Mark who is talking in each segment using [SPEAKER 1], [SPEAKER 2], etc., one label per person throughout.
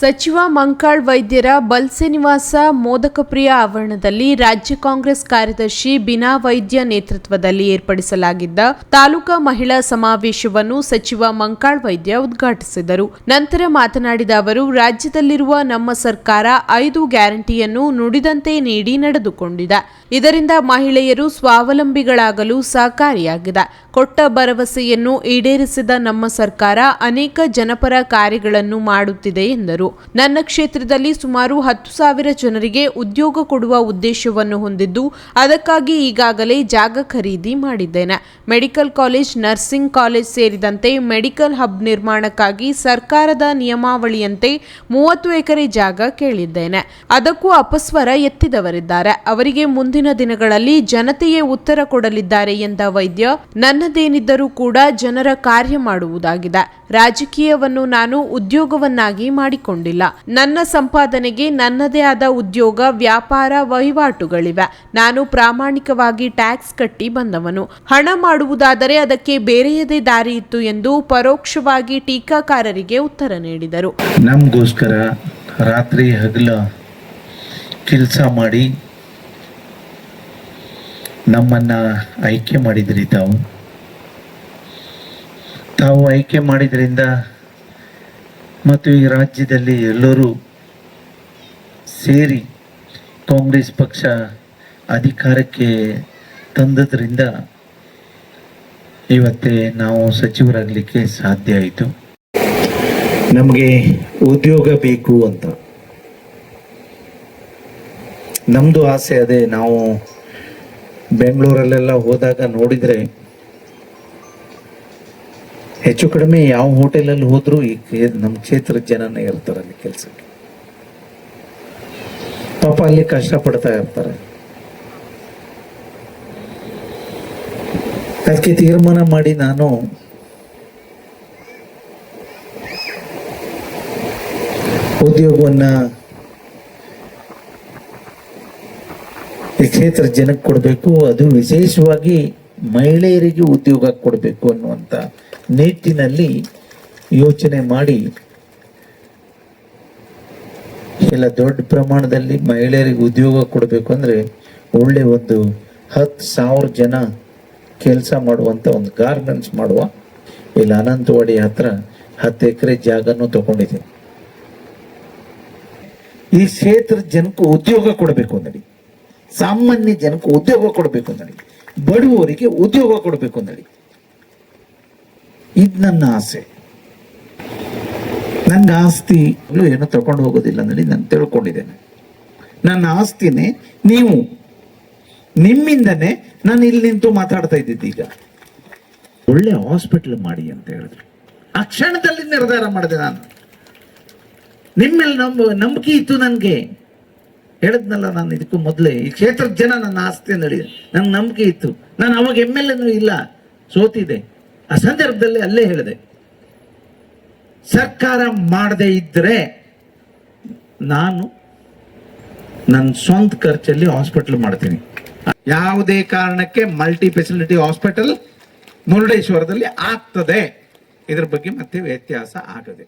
[SPEAKER 1] ಸಚಿವ ಮಂಕಾಳ್ ವೈದ್ಯರ ಬಲ್ಸೆ ನಿವಾಸ ಮೋದಕಪ್ರಿಯ ಆವರಣದಲ್ಲಿ ರಾಜ್ಯ ಕಾಂಗ್ರೆಸ್ ಕಾರ್ಯದರ್ಶಿ ಬಿನಾ ವೈದ್ಯ ನೇತೃತ್ವದಲ್ಲಿ ಏರ್ಪಡಿಸಲಾಗಿದ್ದ ತಾಲೂಕಾ ಮಹಿಳಾ ಸಮಾವೇಶವನ್ನು ಸಚಿವ ಮಂಕಾಳ್ ವೈದ್ಯ ಉದ್ಘಾಟಿಸಿದರು. ನಂತರ ಮಾತನಾಡಿದ ಅವರು, ರಾಜ್ಯದಲ್ಲಿರುವ ನಮ್ಮ ಸರ್ಕಾರ ಐದು ಗ್ಯಾರಂಟಿಯನ್ನು ನುಡಿದಂತೆ ನೀಡಿ ನಡೆದುಕೊಂಡಿದೆ. ಇದರಿಂದ ಮಹಿಳೆಯರು ಸ್ವಾವಲಂಬಿಗಳಾಗಲು ಸಹಕಾರಿಯಾಗಿದೆ. ಕೊಟ್ಟ ಭರವಸೆಯನ್ನು ಈಡೇರಿಸಿದ ನಮ್ಮ ಸರ್ಕಾರ ಅನೇಕ ಜನಪರ ಕಾರ್ಯಗಳನ್ನು ಮಾಡುತ್ತಿದೆ ಎಂದರು. ನನ್ನ ಕ್ಷೇತ್ರದಲ್ಲಿ ಸುಮಾರು ಹತ್ತು ಸಾವಿರ ಜನರಿಗೆ ಉದ್ಯೋಗ ಕೊಡುವ ಉದ್ದೇಶವನ್ನು ಹೊಂದಿದ್ದು, ಅದಕ್ಕಾಗಿ ಈಗಾಗಲೇ ಜಾಗ ಖರೀದಿ ಮಾಡಿದ್ದೇನೆ. ಮೆಡಿಕಲ್ ಕಾಲೇಜ್, ನರ್ಸಿಂಗ್ ಕಾಲೇಜ್ ಸೇರಿದಂತೆ ಮೆಡಿಕಲ್ ಹಬ್ ನಿರ್ಮಾಣಕ್ಕಾಗಿ ಸರ್ಕಾರದ ನಿಯಮಾವಳಿಯಂತೆ ಮೂವತ್ತು ಎಕರೆ ಜಾಗ ಕೇಳಿದ್ದೇನೆ. ಅದಕ್ಕೂ ಅಪಸ್ವರ ಎತ್ತಿದವರಿದ್ದಾರೆ. ಅವರಿಗೆ ಮುಂದಿನ ದಿನಗಳಲ್ಲಿ ಜನತೆಯೇ ಉತ್ತರ ಕೊಡಲಿದ್ದಾರೆ ಎಂದ ವೈದ್ಯ, ನನ್ನದೇನಿದ್ದರೂ ಕೂಡ ಜನರ ಕಾರ್ಯ ಮಾಡುವುದಾಗಿದೆ. ರಾಜಕೀಯವನ್ನು ನಾನು ಉದ್ಯೋಗವನ್ನಾಗಿ ಮಾಡಿಕೊಂಡಿಲ್ಲ ನನ್ನ ಸಂಪಾದನೆಗೆ ನನ್ನದೇ ಆದ ಉದ್ಯೋಗ, ವ್ಯಾಪಾರ, ವಹಿವಾಟುಗಳಿವೆ. ನಾನು ಪ್ರಾಮಾಣಿಕವಾಗಿ ಟ್ಯಾಕ್ಸ್ ಕಟ್ಟಿ ಬಂದವನು. ಹಣ ಮಾಡುವುದಾದರೆ ಅದಕ್ಕೆ ಬೇರೆಯದೇ ದಾರಿ ಇತ್ತು ಎಂದು ಪರೋಕ್ಷವಾಗಿ ಟೀಕಾಕಾರರಿಗೆ ಉತ್ತರ ನೀಡಿದರು.
[SPEAKER 2] ನಮಗೋಸ್ಕರ ರಾತ್ರಿ ಹಗಲ ಕೆಲಸ ಮಾಡಿ ನಮ್ಮನ್ನ ಆಯ್ಕೆ ಮಾಡಿದ್ರಿ ತಾವು. ತಾವು ಆಯ್ಕೆ ಮಾಡಿದ್ರಿಂದ ಮತ್ತು ಈ ರಾಜ್ಯದಲ್ಲಿ ಎಲ್ಲರೂ ಸೇರಿ ಕಾಂಗ್ರೆಸ್ ಪಕ್ಷ ಅಧಿಕಾರಕ್ಕೆ ತಂದದ್ರಿಂದ ಇವತ್ತೇ ನಾವು ಸಚಿವರಾಗಲಿಕ್ಕೆ ಸಾಧ್ಯ ಆಯಿತು. ನಮಗೆ ಉದ್ಯೋಗ ಬೇಕು ಅಂತ. ನಮ್ಮದು ಆಸೆ ಅದೇ, ನಾವು ಬೆಂಗಳೂರಲ್ಲೆಲ್ಲ ಹೋದಾಗ ನೋಡಿದರೆ ಹೆಚ್ಚು ಕಡಿಮೆ ಯಾವ ಹೋಟೆಲಲ್ಲಿ ಹೋದರೂ ಈ ನಮ್ಮ ಕ್ಷೇತ್ರದ ಜನನೇ ಇರ್ತಾರೆ ಅಲ್ಲಿ ಕೆಲಸಕ್ಕೆ. ಪಾಪ ಅಲ್ಲಿ ಕಷ್ಟಪಡ್ತಾ ಇರ್ತಾರೆ. ಅದಕ್ಕೆ ತೀರ್ಮಾನ ಮಾಡಿ ನಾನು ಉದ್ಯೋಗವನ್ನ ಈ ಕ್ಷೇತ್ರ ಜನಕ್ಕೆ ಕೊಡಬೇಕು, ಅದು ವಿಶೇಷವಾಗಿ ಮಹಿಳೆಯರಿಗೆ ಉದ್ಯೋಗ ಕೊಡಬೇಕು ಅನ್ನುವಂಥ ನಿಟ್ಟಿನಲ್ಲಿ ಯೋಚನೆ ಮಾಡಿ. ಎಲ್ಲ ದೊಡ್ಡ ಪ್ರಮಾಣದಲ್ಲಿ ಮಹಿಳೆಯರಿಗೆ ಉದ್ಯೋಗ ಕೊಡಬೇಕು ಅಂದರೆ ಒಳ್ಳೆ ಒಂದು ಹತ್ತು ಸಾವಿರ ಜನ ಕೆಲಸ ಮಾಡುವಂಥ ಒಂದು ಗಾರ್ಮೆಂಟ್ಸ್ ಮಾಡುವ ಇಲ್ಲಿ ಅನಂತವಾಡಿ ಹತ್ರ ಹತ್ತು ಎಕರೆ ಜಾಗನೂ ತಗೊಂಡಿದೆ ಈ ಕ್ಷೇತ್ರದ ಜನಕ್ಕೆ ಉದ್ಯೋಗ ಕೊಡಬೇಕು ಅಂದಡಿ ಸಾಮಾನ್ಯ ಜನಕ್ಕೆ ಉದ್ಯೋಗ ಕೊಡಬೇಕು ಅಂದಡಿ ಬಡವರಿಗೆ ಉದ್ಯೋಗ ಕೊಡಬೇಕು ಅಂದಡಿ ಇದು ನನ್ನ ಆಸೆ. ನನ್ನ ಆಸ್ತಿ ಏನು ತಗೊಂಡು ಹೋಗೋದಿಲ್ಲ ಅಂದಡಿ ನಾನು ತಿಳ್ಕೊಂಡಿದ್ದೇನೆ. ನನ್ನ ಆಸ್ತಿನೇ ನೀವು ನಿಮ್ಮಿಂದನೇ ನಾನು ಇಲ್ಲಿ ನಿಂತು ಮಾತಾಡ್ತಾ ಇದ್ದಿದ್ದು ಈಗ. ಒಳ್ಳೆ ಹಾಸ್ಪಿಟಲ್ ಮಾಡಿ ಅಂತ ಹೇಳಿದ್ರು. ಆ ಕ್ಷಣದಲ್ಲಿ ನಿರ್ಧಾರ ಮಾಡಿದೆ ನಾನು. ನಿಮ್ಮೇಲೆ ನಂಬ, ನಂಬಿಕೆ ಇತ್ತು ನನಗೆ. ಹೇಳಿದ್ನಲ್ಲ ನಾನು ಇದಕ್ಕೂ ಮೊದಲೇ, ಈ ಕ್ಷೇತ್ರದ ಜನ ನನ್ನ ಆಸ್ತಿ ನಡಿ ನಂಗೆ ನಂಬಿಕೆ ಇತ್ತು. ನಾನು ಅವಾಗ ಎಂ ಎಲ್ ಎನೂ ಇಲ್ಲ. ಸೋತಿದೆ ಆ ಸಂದರ್ಭದಲ್ಲಿ ಅಲ್ಲೇ ಹೇಳಿದೆ, ಸರ್ಕಾರ ಮಾಡದೇ ಇದ್ದರೆ ನಾನು ನನ್ನ ಸ್ವಂತ ಖರ್ಚಲ್ಲಿ ಹಾಸ್ಪಿಟಲ್ ಮಾಡ್ತೀನಿ. ಯಾವುದೇ ಕಾರಣಕ್ಕೆ ಮಲ್ಟಿ ಫೆಸಿಲಿಟಿ ಹಾಸ್ಪಿಟಲ್ ಮುರುಡೇಶ್ವರದಲ್ಲಿ ಆಗ್ತದೆ. ಇದ್ರ ಬಗ್ಗೆ ಮತ್ತೆ ವ್ಯತ್ಯಾಸ ಆಗದೆ.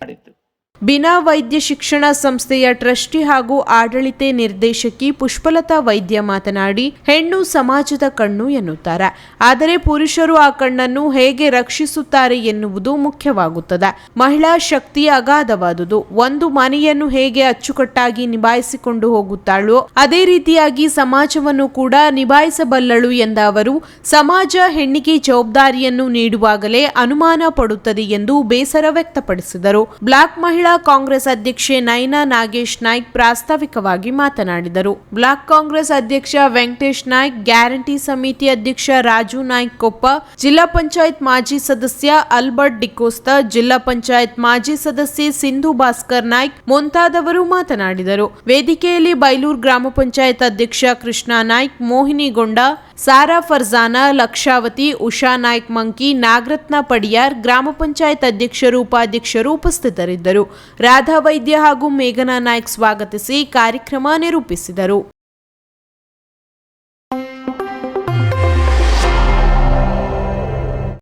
[SPEAKER 2] ಮಾಡಿದ್ದು.
[SPEAKER 1] ಬಿನಾ ವೈದ್ಯ ಶಿಕ್ಷಣ ಸಂಸ್ಥೆಯ ಟ್ರಸ್ಟಿ ಹಾಗೂ ಆಡಳಿತ ನಿರ್ದೇಶಕಿ ಪುಷ್ಪಲತಾ ವೈದ್ಯ ಮಾತನಾಡಿ, ಹೆಣ್ಣು ಸಮಾಜದ ಕಣ್ಣು ಎನ್ನುತ್ತಾರೆ. ಆದರೆ ಪುರುಷರು ಆ ಕಣ್ಣನ್ನು ಹೇಗೆ ರಕ್ಷಿಸುತ್ತಾರೆ ಎನ್ನುವುದು ಮುಖ್ಯವಾಗುತ್ತದೆ. ಮಹಿಳಾ ಶಕ್ತಿ ಅಗಾಧವಾದುದು. ಒಂದು ಮನೆಯನ್ನು ಹೇಗೆ ಅಚ್ಚುಕಟ್ಟಾಗಿ ನಿಭಾಯಿಸಿಕೊಂಡು ಹೋಗುತ್ತಾಳೋ, ಅದೇ ರೀತಿಯಾಗಿ ಸಮಾಜವನ್ನು ಕೂಡ ನಿಭಾಯಿಸಬಲ್ಲಳು ಎಂದ ಅವರು, ಸಮಾಜ ಹೆಣ್ಣಿಗೆ ಜವಾಬ್ದಾರಿಯನ್ನು ನೀಡುವಾಗಲೇ ಅನುಮಾನ ಪಡುತ್ತದೆ ಎಂದು ಬೇಸರ ವ್ಯಕ್ತಪಡಿಸಿದರು. ಬ್ಲಾಕ್ ಮಹಿಳಾ ಕಾಂಗ್ರೆಸ್ ಅಧ್ಯಕ್ಷೆ ನಯನಾ ನಾಗೇಶ್ ನಾಯ್ಕ್ ಪ್ರಾಸ್ತಾವಿಕವಾಗಿ ಮಾತನಾಡಿದರು. ಬ್ಲಾಕ್ ಕಾಂಗ್ರೆಸ್ ಅಧ್ಯಕ್ಷ ವೆಂಕಟೇಶ್ ನಾಯ್ಕ್, ಗ್ಯಾರಂಟಿ ಸಮಿತಿ ಅಧ್ಯಕ್ಷ ರಾಜು ನಾಯ್ಕ್ ಕೊಪ್ಪ, ಜಿಲ್ಲಾ ಪಂಚಾಯತ್ ಮಾಜಿ ಸದಸ್ಯ ಅಲ್ಬರ್ಟ್ ಡಿಕೋಸ್ತ, ಜಿಲ್ಲಾ ಪಂಚಾಯತ್ ಮಾಜಿ ಸದಸ್ಯೆ ಸಿಂಧು ಭಾಸ್ಕರ್ ನಾಯ್ಕ್ ಮುಂತಾದವರು ಮಾತನಾಡಿದರು. ವೇದಿಕೆಯಲ್ಲಿ ಬೈಲೂರು ಗ್ರಾಮ ಪಂಚಾಯತ್ ಅಧ್ಯಕ್ಷ ಕೃಷ್ಣ ನಾಯ್ಕ್ ಮೋಹಿನಿ ಗೊಂಡ ಸಾರಾ ಫರ್ಜಾನ, ಲಕ್ಷಾವತಿ, ಉಷಾ ನಾಯ್ಕ್ ಮಂಕಿ, ನಾಗರತ್ನ ಪಡಿಯಾರ್, ಗ್ರಾಮ ಪಂಚಾಯತ್ ಅಧ್ಯಕ್ಷರು ಉಪಾಧ್ಯಕ್ಷರು ಉಪಸ್ಥಿತರಿದ್ದರು. ರಾಧಾ ವೈದ್ಯ ಹಾಗೂ ಮೇಘನಾ ನಾಯ್ಕ್ ಸ್ವಾಗತಿಸಿ ಕಾರ್ಯಕ್ರಮ ನಿರೂಪಿಸಿದರು.